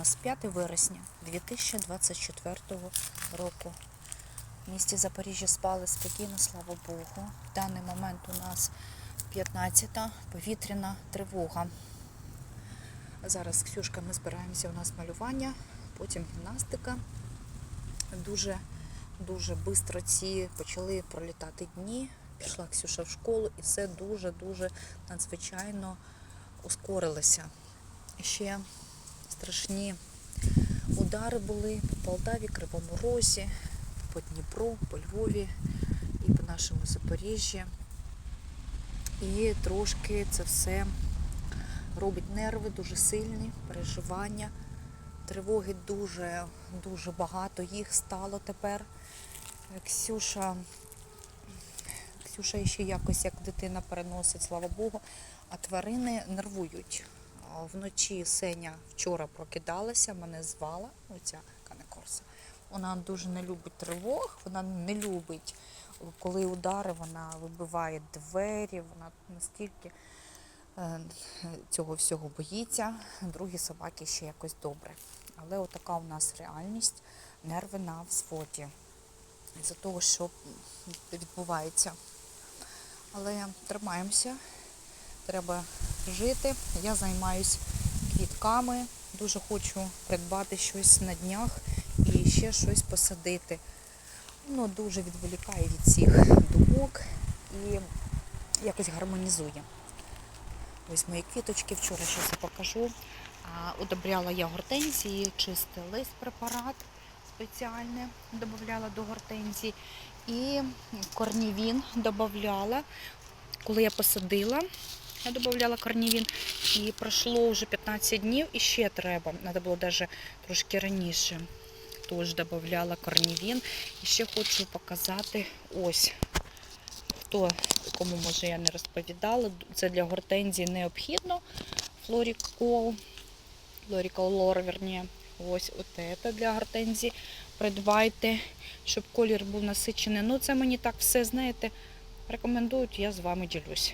нас 5 вересня 2024 року. В місті Запоріжжя спали спокійно, слава Богу. В даний момент у нас 15-та повітряна тривога. Зараз з Ксюшками збираємося, у нас малювання, потім гімнастика. Дуже дуже швидко ці почали пролітати дні. Пішла Ксюша в школу і все дуже-дуже надзвичайно ускорилося. Ще страшні удари були по Полтаві, Кривому Розі, по Дніпру, по Львові і по нашому Запоріжжі. І трошки це все робить нерви дуже сильні, переживання. Тривоги дуже, дуже багато їх стало тепер. Ксюша, Ксюша ще якось як дитина переносить, слава Богу, а тварини нервують. Вночі Сеня вчора прокидалася, мене звала, оця канекорса. Вона дуже не любить тривог, вона не любить, коли удари, вона вибиває двері, вона настільки е, цього всього боїться. Другі собаки ще якось добре. Але отака у нас реальність, нерви на взводі. З-за того, що відбувається. Але тримаємося, треба жити. Я займаюся квітками, дуже хочу придбати щось на днях і ще щось посадити. Воно дуже відволікає від всіх думок і якось гармонізує. Ось мої квіточки, вчора щось покажу. А, Удобряла я гортензії, чистий лист препарат спеціальний додавала до гортензії. І корнівін додавала. Коли я посадила, я додавала корнівін. І пройшло вже 15 днів і ще треба. Треба було навіть трошки раніше. Тож додавала корнівін. І ще хочу показати ось. Хто кому може я не розповідала, це для гортензії необхідно. Флорікол, флорікол лор, верні. Ось це для гортензії. Придбайте, щоб колір був насичений. Ну, це мені так все, знаєте, рекомендують, я з вами ділюсь.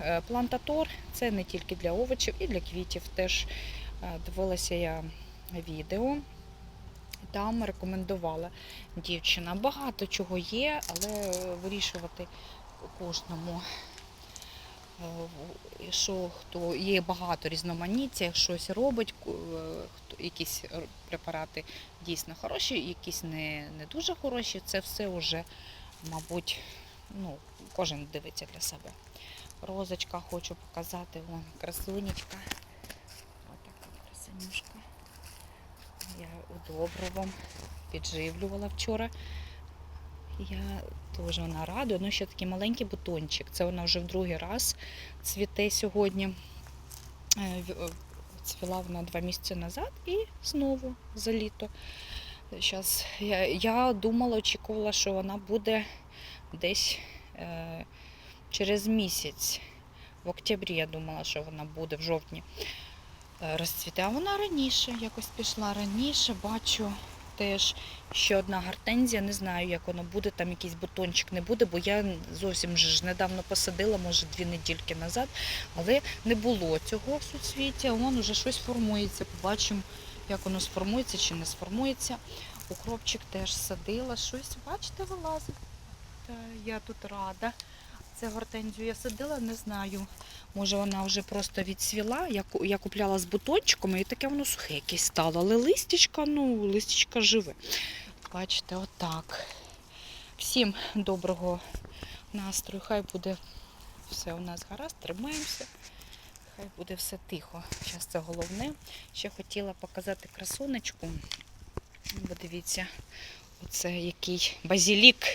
Е, Плантатор це не тільки для овочів, і для квітів. Теж е, дивилася я відео. Там рекомендувала дівчина. Багато чого є, але вирішувати кожному. е, Що хто є багато різноманіття, щось робить, якісь препарати дійсно хороші, якісь не, не дуже хороші. Це все вже, мабуть, ну, кожен дивиться для себе. Розочка хочу показати, вон красунечка. Ось така красунюшка. Я удобривом підживлювала вчора. Я теж вона радує. Ну, ще такий маленький бутончик. Це вона вже в другий раз цвіте сьогодні. Е, е, Цвіла вона два місяці назад і знову за літо. Щас, я, я думала, очікувала, що вона буде десь е, через місяць. В октябрі я думала, що вона буде в жовтні е, розцвіте. А вона раніше якось пішла раніше. Бачу теж ще одна гортензія. Не знаю, як воно буде, там якийсь бутончик не буде, бо я зовсім ж недавно посадила, може дві недільки назад, але не було цього суцвіття. Вон уже щось формується. Побачимо, як воно сформується чи не сформується. Укропчик теж садила, щось, бачите, вилазить. Я тут рада. Це гортензію я садила, не знаю. Може вона вже просто відцвіла. Я, я купляла з бутончиками і таке воно сухе якесь стало. Але листячка, ну, листячка живе. Бачите, отак. Всім доброго настрою. Хай буде все у нас гаразд, тримаємося. Хай буде все тихо. Зараз це головне. Ще хотіла показати красунечку. Бо дивіться, оце який базілік.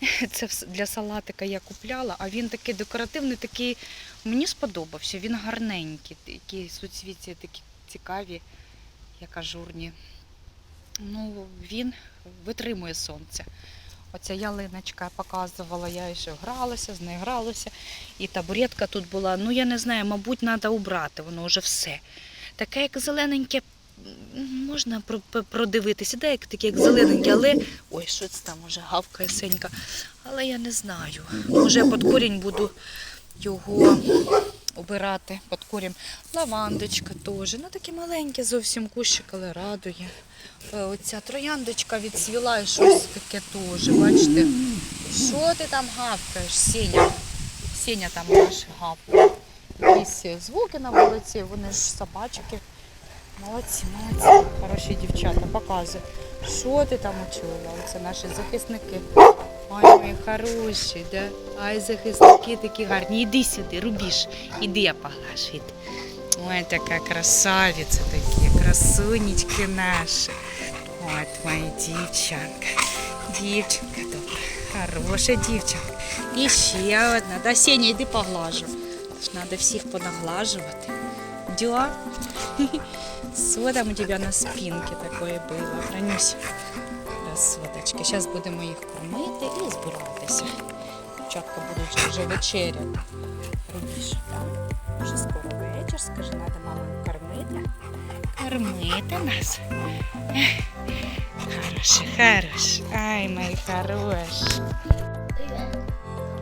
Це для салатика я купляла, а він такий декоративний, такий мені сподобався. Він гарненький, такі суцвіття такі цікаві, як ажурні. Ну, він витримує сонце. Оця ялиночка показувала, я ще гралася, з нею гралася. І табуретка тут була. Ну, я не знаю, мабуть, треба убрати, воно вже все. Таке, як зелененьке, можна про- про- продивитися, да, як таке, як зелененьке, але. Ой, що це там уже гавкає сенька. Але я не знаю. Може, під корінь буду його обирати під корінь. Лавандочка теж. Ну такі маленькі зовсім кущик, але радує. Е, Оця трояндочка відсвіла і щось таке теж. Бачите? Що ти там гавкаєш, Сеня? Сеня там наш гавкає. Якісь звуки на вулиці, вони ж собачки. Молодці, молодці, хороші дівчата, показуй. Що ти там учула? Оце наші захисники. Ой, мої хороші, да? Ай, захисники такі гарні. Іди сюди, рубіж. Іди, я поглажу. Ой, така красавиця такі, красунечки наші. От мої дівчанка. Дівчинка добра, хороша дівчинка. І ще одна. Да, Сеня, йди поглажу. Треба всіх понаглажувати. Дела? Там у тебя на спинке такое было? Хранюсь. Красоточки. Зараз будемо їх кормити і збиратися. Дівчатка будуть вже- вечеряти. Рубіж. Вже скоро вечір, скажи, треба маму кормити. Кормити нас. Ех, Хороше, хороше. Ай, мої хороші.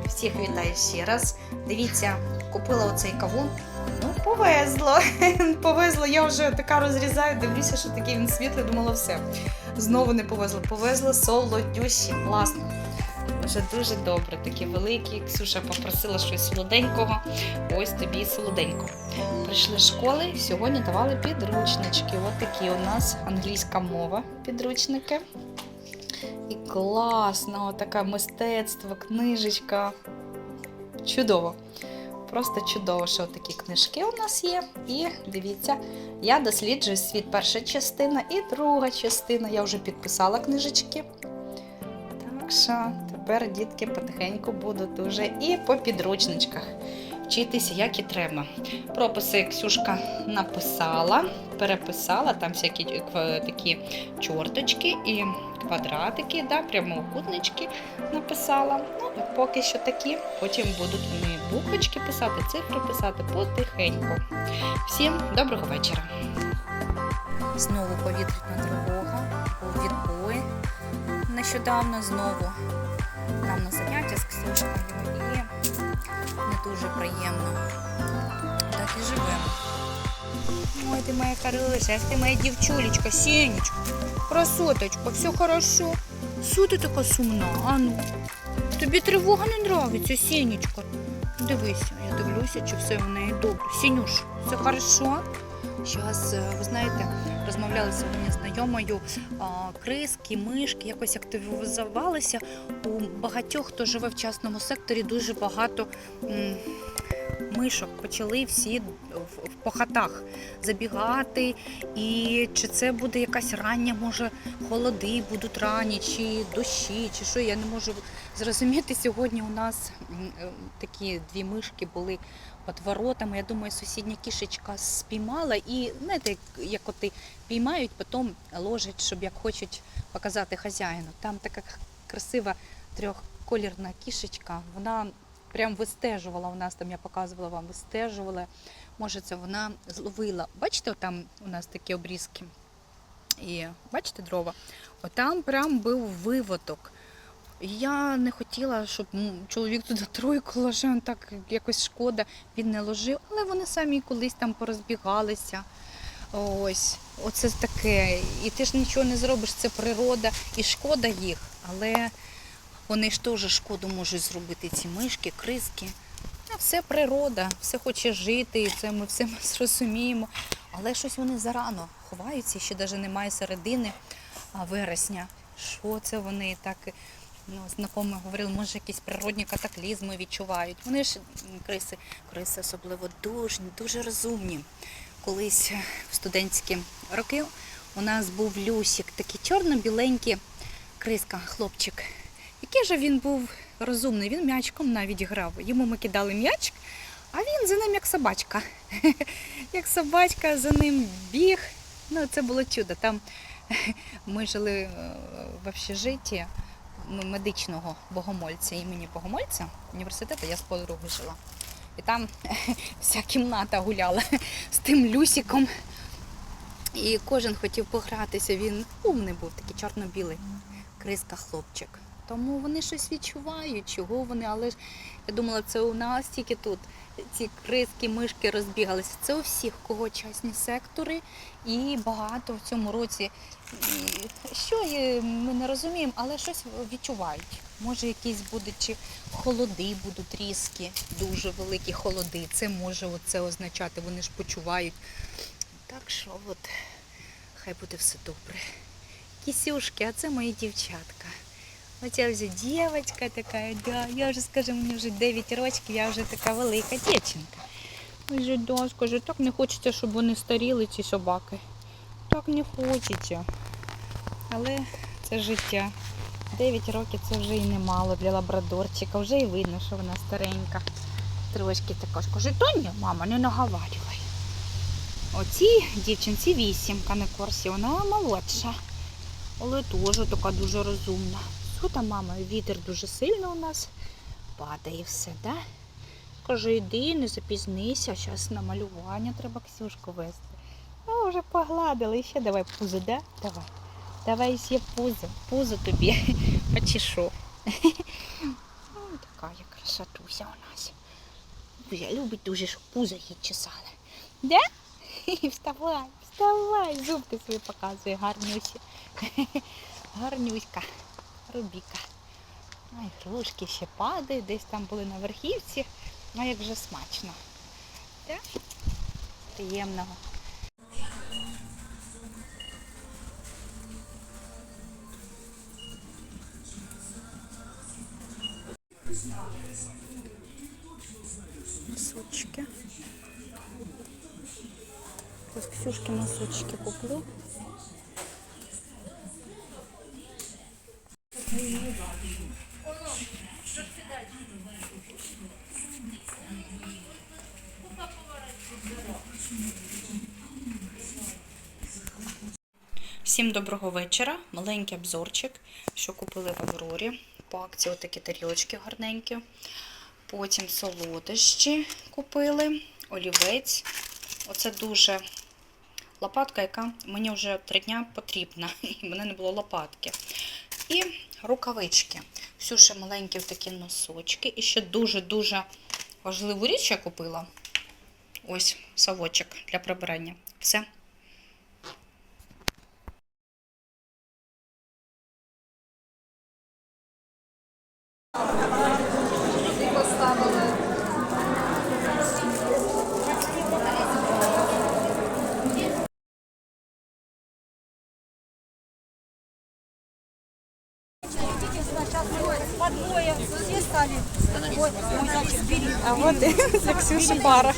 Всіх вітаю ще раз. Дивіться, купила оцей кавун. Повезло. повезло. Я вже така розрізаю, дивлюся, що такий він світлий, думала, все. Знову не повезло. Повезло солодющі. Класно. Вже дуже добре, такі великі. Ксюша попросила щось солоденького. Ось тобі солоденько. Прийшли з школи, сьогодні давали підручнички. Ось такі у нас англійська мова підручники. І класно, таке мистецтво, книжечка. Чудово. Просто чудово, що такі книжки у нас є. І дивіться, я досліджую світ перша частина і друга частина. Я вже підписала книжечки. Так що тепер дітки потихеньку будуть уже і по підручничках вчитися, як і треба. Прописи Ксюшка написала, переписала, там всякі е, такі чорточки і квадратики, да, прямоугольнички написала. Ну, поки що такі. Потім будуть вони буквочки писати, цифри писати потихеньку. Всім доброго вечора. Знову повітряна тривога, був. Нещодавно знову нам на заняття з Ксюшкою не дуже приємно. Так і живемо. Ой, ти моя хороша, ах ти моя дівчулечка, сінечка, красоточка, все хорошо. Що ти така сумна, а ну? Тобі тривога не нравиться, сінечка. Дивися, я дивлюся, чи все в неї добре. Сінюш, все хорошо? Зараз, ви знаєте, розмовляли сьогодні з знайомою, криски, мишки якось активізувалися. У багатьох, хто живе в частному секторі, дуже багато мишок почали всі по хатах забігати. І чи це буде якась рання, може, холоди будуть ранні, чи дощі, чи що, я не можу зрозуміти. Сьогодні у нас е, такі дві мишки були під воротами. Я думаю, сусідня кішечка спіймала і знаєте, як, коти піймають, потім ложать, щоб як хочуть показати хазяїну. Там така красива трьохколірна кішечка. Вона прям вистежувала у нас там, я показувала вам, вистежувала. Може, це вона зловила. Бачите, там у нас такі обрізки. І бачите дрова? Отам прям був виводок. Я не хотіла, щоб чоловік туди тройку ложив, так якось шкода, він не ложив, але вони самі колись там порозбігалися. Ось, оце таке. І ти ж нічого не зробиш, це природа, і шкода їх, але вони ж теж шкоду можуть зробити, ці мишки, криски. Все природа, все хоче жити, і це ми все ми зрозуміємо. Але щось вони зарано ховаються, ще навіть немає середини вересня. Що це вони так ну, знайомі говорили, може якісь природні катаклізми відчувають. Вони ж криси, криси особливо дуже, дуже розумні. Колись в студентські роки у нас був Люсік, такий чорно-біленький криска, хлопчик. Який же він був розумний, він м'ячком навіть грав. Йому ми кидали м'ячик, а він за ним як собачка. Як собачка за ним біг. Ну, це було чудо. Там ми жили е, в общежитті медичного богомольця імені Богомольця університету, я з подругою жила. І там вся кімната гуляла з тим Люсіком. І кожен хотів погратися. Він умний був, такий чорно-білий. Криска хлопчик. Тому вони щось відчувають, чого вони, але ж я думала, це у нас тільки тут ці криски, мишки розбігалися. Це у всіх, у кого частні сектори, і багато в цьому році. Що ми не розуміємо, але щось відчувають. Може, якісь будуть чи холоди будуть різкі, дуже великі холоди. Це може це означати, вони ж почувають. Так що от, хай буде все добре. Кісюшки, а це мої дівчатка. Оця вже дівчинка така, да. Я вже, скажу, мені вже 9 років, я вже така велика дівчинка. Ой, же, да, скажу, так не хочеться, щоб вони старіли, ці собаки. Так не хочеться. Але це життя. 9 років це вже і немало для лабрадорчика. Вже і видно, що вона старенька. Трошки така то ні, мама, не наговарювай. Оцій дівчинці вісімка на курсі, вона молодша. Але теж така дуже розумна. Що там, мама, вітер дуже сильно у нас падає все, да? Каже, йди, не запізнися, зараз на малювання треба Ксюшку вести. А, вже погладили, ще давай пузо, да? Давай. Давай ще пузо, пузо тобі почешу. Ой, така я красотуся у нас. Бузя любить дуже, щоб пузо їй чесали. Да? Вставай, вставай, зубки свої показує, гарнюся. Гарнюська, Рубіка. Ай, грушки ще падають, десь там були на верхівці. Ну як же смачно. Так? Приємного. Носочки. Ось Ксюшки носочки куплю. Всім доброго вечора. Маленький обзорчик, що купили в Аврорі. По акції отакі тарілочки гарненькі. Потім солодощі купили, олівець. Оце дуже лопатка, яка мені вже три дня потрібна. І мене не було лопатки. І рукавички. Всюше маленькі такі носочки. І ще дуже-дуже важливу річ я купила. Ось совочок для прибирання. Все. По двое все стали. Ой, мой зайчик, бери. А от для Ксюші пара.